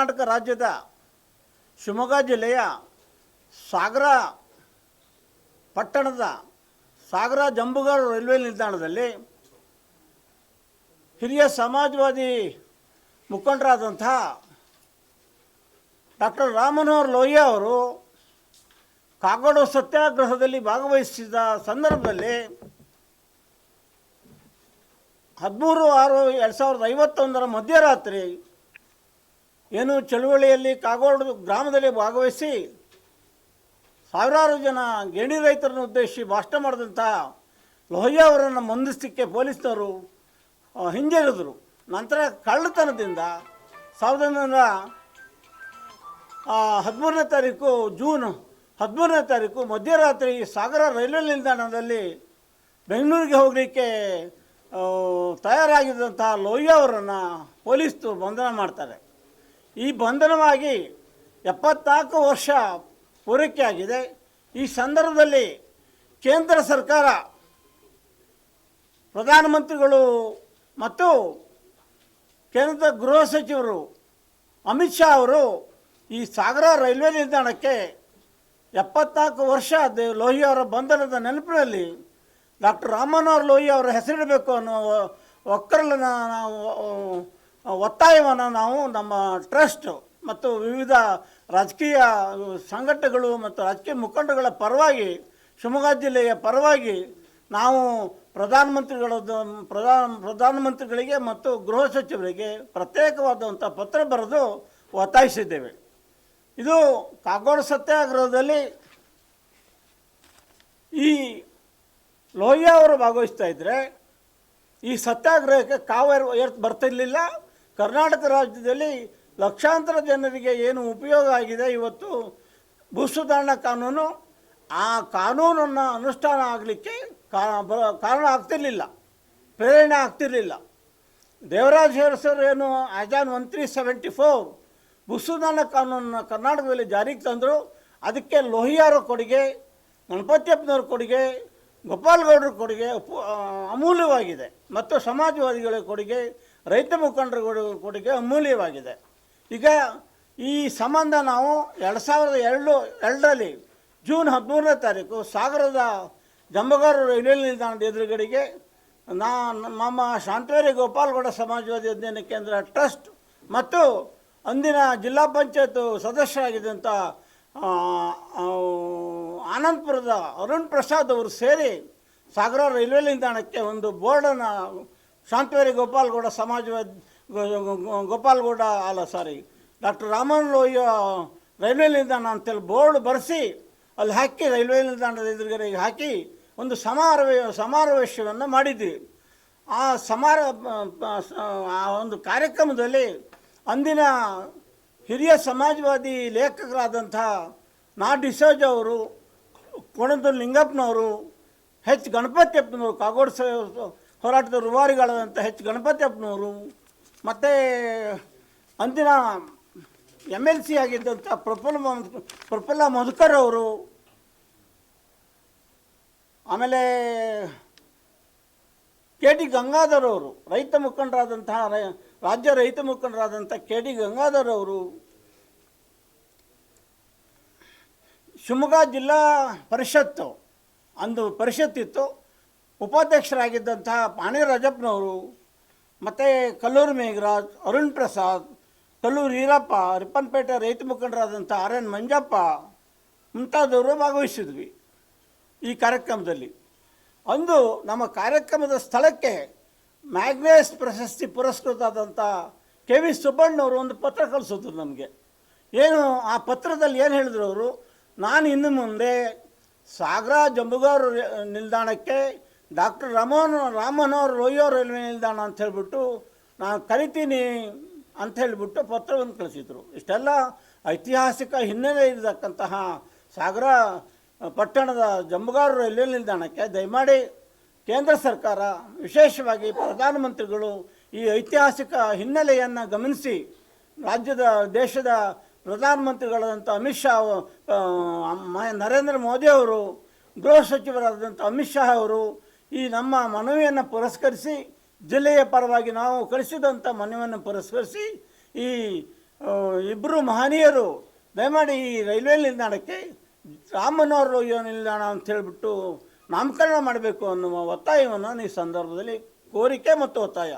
ಕರ್ನಾಟಕ ರಾಜ್ಯದ ಶಿವಮೊಗ್ಗ ಜಿಲ್ಲೆಯ ಸಾಗರ ಪಟ್ಟಣದ ಸಾಗರ ಜಂಬುಗಾರು ರೈಲ್ವೆ ನಿಲ್ದಾಣದಲ್ಲಿ ಹಿರಿಯ ಸಮಾಜವಾದಿ ಮುಖಂಡರಾದಂಥ ಡಾಕ್ಟರ್ ರಾಮನೋಹರ್ ಲೋಹಿಯಾ ಅವರು ಕಾಗೋಡು ಸತ್ಯಾಗ್ರಹದಲ್ಲಿ ಭಾಗವಹಿಸಿದ ಸಂದರ್ಭದಲ್ಲಿ ಹದಿಮೂರು ಆರು ಎರಡು ಸಾವಿರದ ಐವತ್ತೊಂದರ ಮಧ್ಯರಾತ್ರಿ ಏನು ಚಳುವಳಿಯಲ್ಲಿ ಕಾಗೋಡು ಗ್ರಾಮದಲ್ಲಿ ಭಾಗವಹಿಸಿ ಸಾವಿರಾರು ಜನ ಗೇಣಿ ರೈತರನ್ನು ಉದ್ದೇಶಿಸಿ ಭಾಷಣ ಮಾಡಿದಂಥ ಲೋಹಿಯಾ ಅವರನ್ನು ಬಂಧಿಸಲಿಕ್ಕೆ ಪೊಲೀಸ್ನವರು ಹಿಂಜರಿದ್ರು. ನಂತರ ಕಳ್ಳತನದಿಂದ ಸಾವಿರದ ಒಂಬೈನೂರ ಹದಿಮೂರನೇ ತಾರೀಕು, ಜೂನ್ ಹದಿಮೂರನೇ ತಾರೀಕು ಮಧ್ಯರಾತ್ರಿ ಸಾಗರ ರೈಲ್ವೆ ನಿಲ್ದಾಣದಲ್ಲಿ ಬೆಂಗಳೂರಿಗೆ ಹೋಗಲಿಕ್ಕೆ ತಯಾರಾಗಿದ್ದಂತಹ ಲೋಹಿಯಾ ಅವರನ್ನು ಪೊಲೀಸರು ಬಂಧನ ಮಾಡ್ತಾರೆ. ಈ ಬಂಧನವಾಗಿ ಎಪ್ಪತ್ನಾಲ್ಕು ವರ್ಷ ಪೂರೈಕೆಯಾಗಿದೆ. ಈ ಸಂದರ್ಭದಲ್ಲಿ ಕೇಂದ್ರ ಸರ್ಕಾರ, ಪ್ರಧಾನಮಂತ್ರಿಗಳು ಮತ್ತು ಕೇಂದ್ರದ ಗೃಹ ಸಚಿವರು ಅಮಿತ್ ಶಾ ಅವರು ಈ ಸಾಗರ ರೈಲ್ವೆ ನಿಲ್ದಾಣಕ್ಕೆ ಎಪ್ಪತ್ತಾಲ್ಕು ವರ್ಷ ಲೋಹಿ ಅವರ ಬಂಧನದ ನೆನಪಿನಲ್ಲಿ ಡಾಕ್ಟರ್ ರಾಮನವರ್ ಲೋಹಿ ಅವರ ಹೆಸರಿಡಬೇಕು ಅನ್ನೋ ಒಕ್ಕರಲ್ಲ ನಾವು ಒತ್ತಾಯವನ್ನು ನಾವು ನಮ್ಮ ಟ್ರಸ್ಟ್ ಮತ್ತು ವಿವಿಧ ರಾಜಕೀಯ ಸಂಘಟನೆಗಳು ಮತ್ತು ರಾಜಕೀಯ ಮುಖಂಡಗಳ ಪರವಾಗಿ, ಶಿವಮೊಗ್ಗ ಜಿಲ್ಲೆಯ ಪರವಾಗಿ ನಾವು ಪ್ರಧಾನಮಂತ್ರಿಗಳ ಪ್ರಧಾನ ಪ್ರಧಾನಮಂತ್ರಿಗಳಿಗೆ ಮತ್ತು ಗೃಹ ಸಚಿವರಿಗೆ ಪ್ರತ್ಯೇಕವಾದಂಥ ಪತ್ರ ಬರೆದು ಒತ್ತಾಯಿಸಿದ್ದೇವೆ. ಇದು ಕಾಗೋಡು ಸತ್ಯಾಗ್ರಹದಲ್ಲಿ ಈ ಲೋಹಿಯಾ ಅವರು ಭಾಗವಹಿಸ್ತಾ ಇದ್ದರೆ ಈ ಸತ್ಯಾಗ್ರಹಕ್ಕೆ ಕಾವೇರಿ ಬರ್ತಿರ್ಲಿಲ್ಲ. ಕರ್ನಾಟಕ ರಾಜ್ಯದಲ್ಲಿ ಲಕ್ಷಾಂತರ ಜನರಿಗೆ ಏನು ಉಪಯೋಗ ಆಗಿದೆ ಇವತ್ತು ಭೂಸುಧಾರಣಾ ಕಾನೂನು, ಆ ಕಾನೂನನ್ನು ಅನುಷ್ಠಾನ ಆಗಲಿಕ್ಕೆ ಕಾರಣ ಆಗ್ತಿರಲಿಲ್ಲ, ಪ್ರೇರಣೆ ಆಗ್ತಿರಲಿಲ್ಲ. ದೇವರಾಜ್ ಅರಸರು ಏನು ಆಜಾನ್ ಒನ್ ತ್ರೀ ಸೆವೆಂಟಿ ಫೋರ್ ಭೂಸುಧಾರಣಾ ಕಾನೂನನ್ನು ಕರ್ನಾಟಕದಲ್ಲಿ ಜಾರಿಗೆ ತಂದರು, ಅದಕ್ಕೆ ಲೋಹಿಯಾರ ಕೊಡುಗೆ, ಗಣಪತಿಯಪ್ಪನವ್ರ ಕೊಡುಗೆ, ಗೋಪಾಲ್ಗೌಡರ ಕೊಡುಗೆ ಅಮೂಲ್ಯವಾಗಿದೆ. ಮತ್ತು ಸಮಾಜವಾದಿಗಳ ಕೊಡುಗೆ ರೈತ ಮುಖಂಡರ ಕೊಡು- ಕೊಡುಗೆ ಅಮೂಲ್ಯವಾಗಿದೆ. ಈಗ ಈ ಸಂಬಂಧ ನಾವು ಎರಡು ಸಾವಿರದ ಎರಡು, ಎರಡರಲ್ಲಿ ಜೂನ್ ಹದಿಮೂರನೇ ತಾರೀಕು ಸಾಗರದ ಜಂಬಗಾರು ರೈಲ್ವೆ ನಿಲ್ದಾಣದ ಎದುರುಗಡೆಗೆ ನಾ, ನಮ್ಮ ಶಾಂತವೇರಿ ಗೋಪಾಲಗೌಡ ಸಮಾಜವಾದಿ ಅಧ್ಯಯನ ಕೇಂದ್ರ ಟ್ರಸ್ಟ್ ಮತ್ತು ಅಂದಿನ ಜಿಲ್ಲಾ ಪಂಚಾಯತ್ ಸದಸ್ಯರಾಗಿದ್ದಂಥ ಆನಂದಪುರದ ಅರುಣ್ ಪ್ರಸಾದ್ ಅವರು ಸೇರಿ ಸಾಗರ ರೈಲ್ವೆ ನಿಲ್ದಾಣಕ್ಕೆ ಒಂದು ಬೋರ್ಡನ್ನು ಶಾಂತವೇರಿ ಗೋಪಾಲ್ಗೌಡ ಸಮಾಜ ಗೋಪಾಲ್ಗೌಡ ಅಲ್ಲ sorry doctor Raman Lohia railway ನಿಲ್ದಾಣ ಅಂತೇಳಿ ಬೋರ್ಡ್ ಬರೆಸಿ ಅಲ್ಲಿ ಹಾಕಿ, ರೈಲ್ವೆ ನಿಲ್ದಾಣದ ಎದುರುಗಡೆಗೆ ಹಾಕಿ ಒಂದು ಸಮಾರೋಹ ಸಮಾವೇಶವನ್ನು ಮಾಡಿದ್ವಿ. ಆ ಸಮಾರ, ಆ ಒಂದು ಕಾರ್ಯಕ್ರಮದಲ್ಲಿ ಅಂದಿನ ಹಿರಿಯ ಸಮಾಜವಾದಿ ಲೇಖಕರಾದಂಥ ನಾ ಡಿಸೋಜ ಅವರು ಕೋಣದ ಲಿಂಗಪ್ಪನವರು ಹೆಚ್ ಗಣಪತಿಯಪ್ಪನವರು, ಕಾಗೋಡ್ ಹೋರಾಟದ ರೂವಾರಿಗಳಾದಂಥ ಹೆಚ್ ಗಣಪತಿಯಪ್ಪನವರು, ಮತ್ತು ಅಂದಿನ ಎಂ ಎಲ್ ಸಿ ಆಗಿದ್ದಂಥ ಪ್ರಫುಲ್ಲ ಪ್ರಫುಲ್ಲ ಮಧುಕರ್ ಅವರು, ಆಮೇಲೆ ಕೆ ಡಿ ಗಂಗಾಧರ್ ಅವರು, ರೈತ ಮುಖಂಡರಾದಂತಹ ರಾಜ್ಯ ರೈತ ಮುಖಂಡರಾದಂಥ ಕೆ ಡಿ ಗಂಗಾಧರ್ ಅವರು, ಶಿವಮೊಗ್ಗ ಜಿಲ್ಲಾ ಪರಿಷತ್ತು, ಅಂದು ಪರಿಷತ್ತಿತ್ತು. ಉಪಾಧ್ಯಕ್ಷರಾಗಿದ್ದಂತಹ ಪಾಣಿ ರಾಜಪ್ಪನವರು ಮತ್ತು ಕಲ್ಲೂರು ಮೇಘರಾಜ್, ಅರುಣ್ ಪ್ರಸಾದ್, ಕಲ್ಲೂರು ಈರಪ್ಪ, ರಿಪ್ಪನ್ಪೇಟೆ ರೈತ ಮುಖಂಡರಾದಂಥ ಆರ್ ಎನ್ ಮಂಜಪ್ಪ ಮುಂತಾದವರು ಭಾಗವಹಿಸಿದ್ವಿ ಈ ಕಾರ್ಯಕ್ರಮದಲ್ಲಿ. ಅಂದು ನಮ್ಮ ಕಾರ್ಯಕ್ರಮದ ಸ್ಥಳಕ್ಕೆ ಮ್ಯಾಗ್ನೇಸ್ ಪ್ರಶಸ್ತಿ ಪುರಸ್ಕೃತಾದಂಥ ಕೆ ವಿ ಸುಬ್ಬಣ್ಣವರು ಒಂದು ಪತ್ರ ಕಳಿಸಿದ್ರು ನಮಗೆ. ಏನು ಆ ಪತ್ರದಲ್ಲಿ ಏನು ಹೇಳಿದ್ರು ಅವರು? ನಾನು ಇನ್ನು ಮುಂದೆ ಸಾಗರ ಜಂಬುಗಾರು ನಿಲ್ದಾಣಕ್ಕೆ ಡಾಕ್ಟರ್ ರಮೋನ್ ರಾಮನವರ್ ರೋಯೋ ರೈಲ್ವೆ ನಿಲ್ದಾಣ ಅಂತ ಹೇಳ್ಬಿಟ್ಟು ನಾನು ಕರಿತೀನಿ ಅಂತ ಹೇಳಿಬಿಟ್ಟು ಪತ್ರವನ್ನು ಕಳಿಸಿದರು. ಇಷ್ಟೆಲ್ಲ ಐತಿಹಾಸಿಕ ಹಿನ್ನೆಲೆ ಇರತಕ್ಕಂತಹ ಸಾಗರ ಪಟ್ಟಣದ ಜಂಬುಗಾರು ರೈಲ್ವೆ ನಿಲ್ದಾಣಕ್ಕೆ ದಯಮಾಡಿ ಕೇಂದ್ರ ಸರ್ಕಾರ, ವಿಶೇಷವಾಗಿ ಪ್ರಧಾನಮಂತ್ರಿಗಳು ಈ ಐತಿಹಾಸಿಕ ಹಿನ್ನೆಲೆಯನ್ನು ಗಮನಿಸಿ, ರಾಜ್ಯದ, ದೇಶದ ಪ್ರಧಾನಮಂತ್ರಿಗಳಾದಂಥ ಅಮಿತ್ ಶಾ ನರೇಂದ್ರ ಮೋದಿ ಅವರು, ಗೃಹ ಸಚಿವರಾದಂಥ ಅಮಿತ್ ಶಾ ಅವರು ಈ ನಮ್ಮ ಮನವಿಯನ್ನು ಪುರಸ್ಕರಿಸಿ, ಜಿಲ್ಲೆಯ ಪರವಾಗಿ ನಾವು ಕಳಿಸಿದಂಥ ಮನವಿಯನ್ನು ಪುರಸ್ಕರಿಸಿ, ಈ ಇಬ್ಬರು ಮಹನೀಯರು ದಯಮಾಡಿ ಈ ರೈಲ್ವೆ ನಿಲ್ದಾಣಕ್ಕೆ ರಾಮನವರ ನಿಲ್ದಾಣ ಅಂತ ಹೇಳಿಬಿಟ್ಟು ನಾಮಕರಣ ಮಾಡಬೇಕು ಅನ್ನುವ ಒತ್ತಾಯವನ್ನು ಈ ಸಂದರ್ಭದಲ್ಲಿ ಕೋರಿಕೆ ಮತ್ತು ಒತ್ತಾಯ.